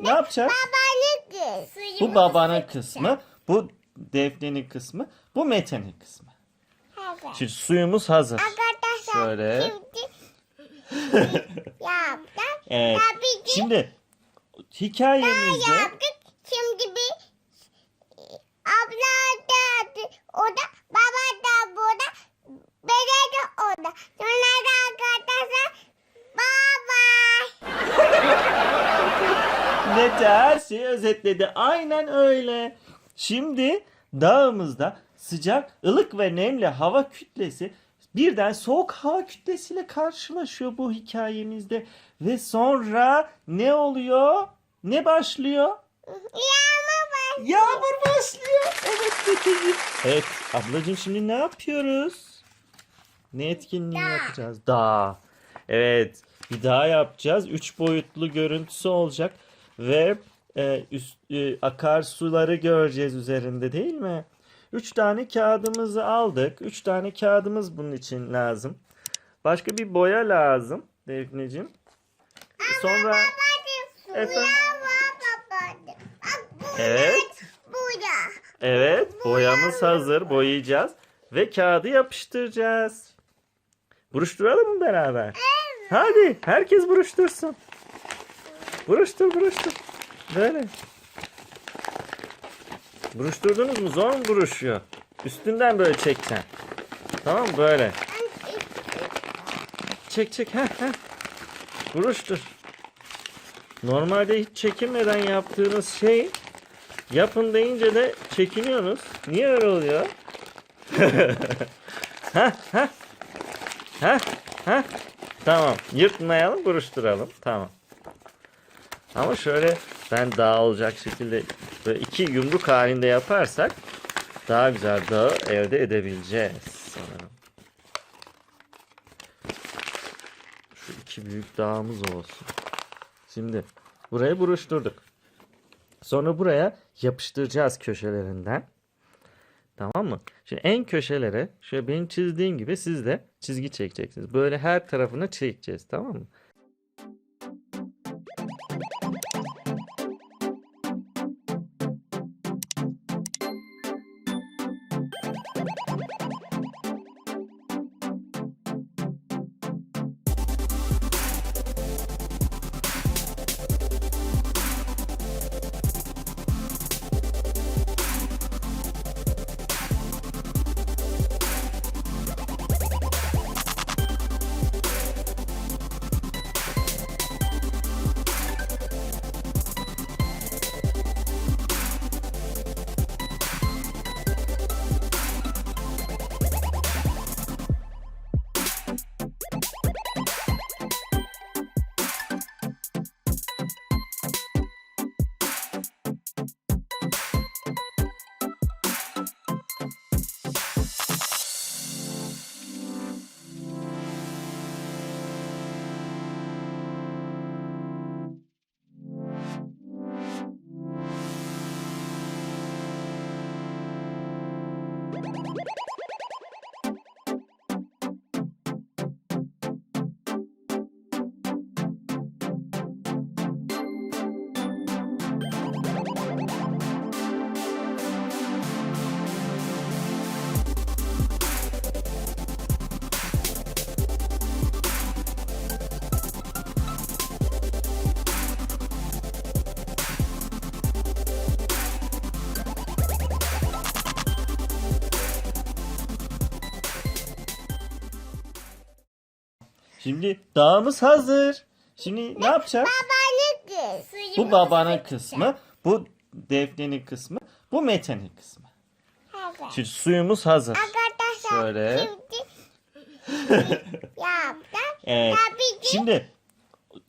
Ne yapacağız? Babanın kız. Bu babanın kısmı, bu Defne'nin kısmı, bu Mete'nin kısmı. Evet. Şimdi suyumuz hazır. Arkadaşlar Şöyle. şimdi yaptık. Evet. Tabii ki Şimdi hikayemizde yaptık. Şimdi bir abla da orada, baba da burada, bebe de orada. Sonra da arkadaşlar bye bye. Mete her şeyi özetledi. Aynen öyle. Şimdi dağımızda sıcak, ılık ve nemli hava kütlesi birden soğuk hava kütlesiyle karşılaşıyor bu hikayemizde. Ve sonra ne oluyor? Ne başlıyor? Yağma var. Yağmur başlıyor. Evet Meteciğim. Evet ablacığım şimdi ne yapıyoruz? Ne etkinliği Dağ. yapacağız? Dağ. Evet bir dağ yapacağız. Üç boyutlu görüntüsü olacak. Ve e, üst, e, akarsuları göreceğiz üzerinde değil mi? Üç tane kağıdımızı aldık. Üç tane kağıdımız bunun için lazım. Başka bir boya lazım Defneciğim. Sonra Efendim? babacığım. Burada. evet. Evet, boyamız hazır. Boyayacağız ve kağıdı yapıştıracağız. Buruşturalım mı beraber? Hadi, herkes buruştursun. Buruştur, buruştur. Böyle. Buruşturdunuz mu? Zor mu buruşuyor? Üstünden böyle çekeceksin. Tamam mı? Böyle. Çek çek. Heh, heh. Buruştur. Normalde hiç çekinmeden yaptığınız şey yapın deyince de çekiniyorsunuz. Niye öyle oluyor? heh, heh. Heh, heh. Tamam. Yırtmayalım, buruşturalım. Tamam. Ama şöyle ben daha olacak şekilde böyle iki yumruk halinde yaparsak daha güzel dağı elde edebileceğiz sanırım. Şu iki büyük dağımız olsun. Şimdi burayı buruşturduk. Sonra buraya yapıştıracağız köşelerinden. Tamam mı? Şimdi en köşelere şöyle benim çizdiğim gibi siz de çizgi çekeceksiniz. Böyle her tarafına çekeceğiz tamam mı? Şimdi dağımız hazır. Şimdi ne yapacağız? Babanın kız. Bu babanın kısmı, bu Defne'nin kısmı, bu Mete'nin kısmı. Evet. Şimdi suyumuz hazır. Arkadaşlar Şöyle. şimdi yaptık. Evet. Tabii ki Şimdi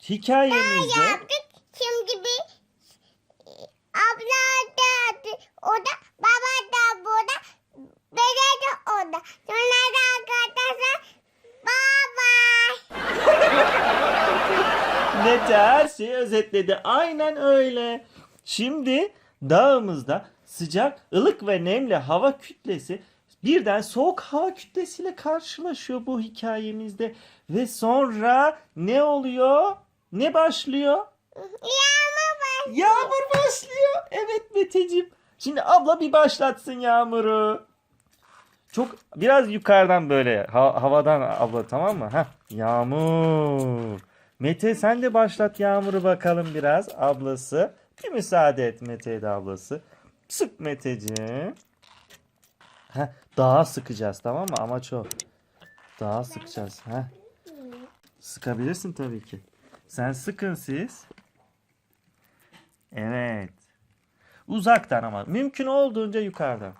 hikayemizde yaptık. Şimdi bir abla da orada, baba da burada, bebe de orada. Sonra da arkadaşlar bye bye. Mete her şeyi özetledi. Aynen öyle. Şimdi dağımızda sıcak, ılık ve nemli hava kütlesi birden soğuk hava kütlesiyle karşılaşıyor bu hikayemizde. Ve sonra ne oluyor? Ne başlıyor? Yağma var. Yağmur başlıyor. Evet Meteciğim. Şimdi abla bir başlatsın yağmuru. Çok biraz yukarıdan böyle ha- havadan abla tamam mı? Heh, yağmur. Mete sen de başlat yağmuru bakalım biraz ablası. Bir müsaade et Mete'ye de ablası. Sık Meteciğim. Heh, daha sıkacağız tamam mı? Amaç o. Daha sıkacağız. Heh. Sıkabilirsin tabii ki. Sen sıkın siz. Evet. Uzaktan ama. Mümkün olduğunca yukarıdan.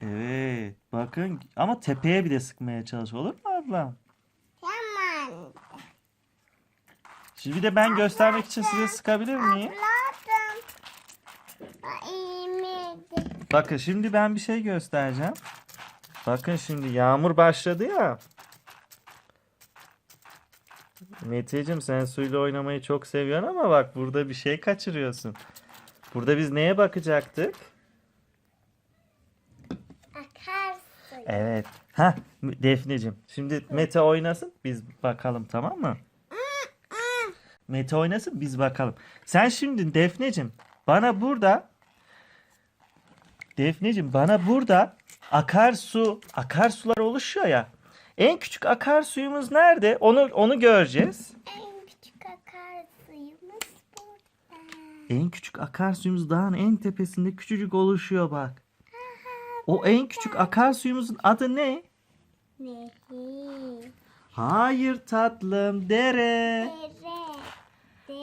Evet. Bakın ama tepeye bir de sıkmaya çalış olur mu ablam? Tamam. Şimdi bir de ben göstermek için size sıkabilir miyim? Bakın şimdi ben bir şey göstereceğim. Bakın şimdi yağmur başladı ya. Meteciğim sen suyla oynamayı çok seviyorsun ama bak burada bir şey kaçırıyorsun. Burada biz neye bakacaktık? Akarsın. Evet. Ha Defneciğim. Şimdi Mete oynasın biz bakalım tamam mı? Mete oynasın biz bakalım. Sen şimdi Defneciğim bana burada Defneciğim bana burada akarsu akarsular oluşuyor ya. En küçük akarsuyumuz nerede? Onu onu göreceğiz. En küçük akarsuyumuz burada. En küçük akarsuyumuz dağın en tepesinde küçücük oluşuyor bak. O en küçük akarsuyumuzun adı ne? Nehir. Hayır tatlım dere. Dere.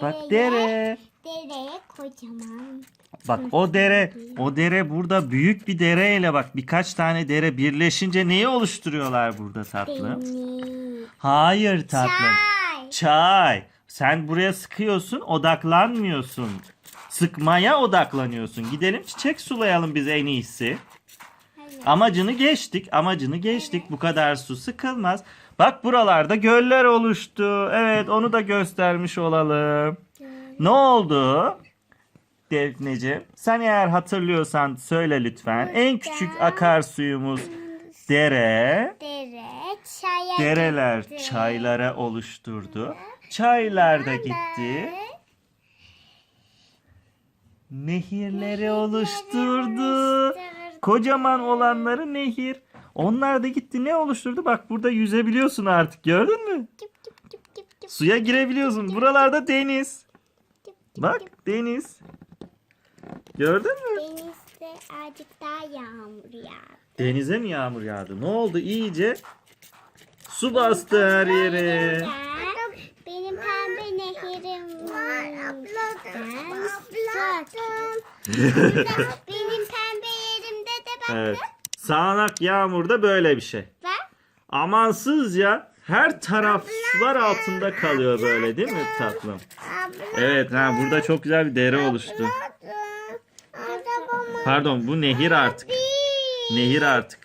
Bak dere. Dere kocaman. Bak o dere, o dere burada büyük bir dereyle bak birkaç tane dere birleşince neyi oluşturuyorlar burada tatlım? Deniz. Hayır tatlım. Çay. Çay. Sen buraya sıkıyorsun, odaklanmıyorsun. Sıkmaya odaklanıyorsun. Gidelim çiçek sulayalım biz en iyisi. Hayır. Amacını geçtik, amacını geçtik. Bu kadar su sıkılmaz. Bak buralarda göller oluştu. Evet, onu da göstermiş olalım. Ne oldu? Defneciğim, sen eğer hatırlıyorsan söyle lütfen. En küçük akarsuyumuz dere. Dere. Çaya Dereler gitti. çaylara oluşturdu. Çaylar da gitti. Nehirleri oluşturdu. Kocaman olanları nehir. Onlar da gitti ne oluşturdu? Bak burada yüzebiliyorsun artık gördün mü? Suya girebiliyorsun. Buralarda deniz. Bak deniz. Gördün mü? Denizde azıcık daha yağmur yağdı. Denize mi yağmur yağdı? Ne oldu? İyice su bastı her yere. Benim pembe nehirim var. Abladım. Abladım. Benim pembe yerimde de bak. Evet. Sağanak yağmurda böyle bir şey. Amansızca her taraf sular altında kalıyor böyle değil mi tatlım? Evet ha burada çok güzel bir dere oluştu. Pardon bu nehir artık. Nehir artık.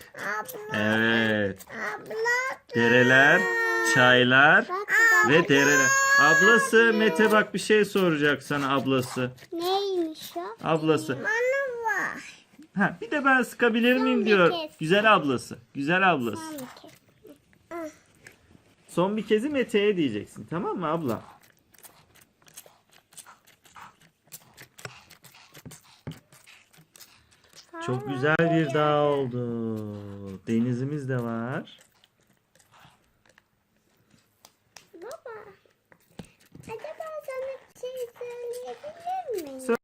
Evet. Dereler, çaylar ve dereler. Ablası Mete bak bir şey soracak sana ablası. Neymiş o? Ablası. Ha bir de ben sıkabilir miyim diyor. kez. Güzel ablası. Güzel ablası. Son bir kez. Son bir kezi Mete'ye diyeceksin tamam mı abla? Çok güzel bir dağ oldu. Denizimiz de var.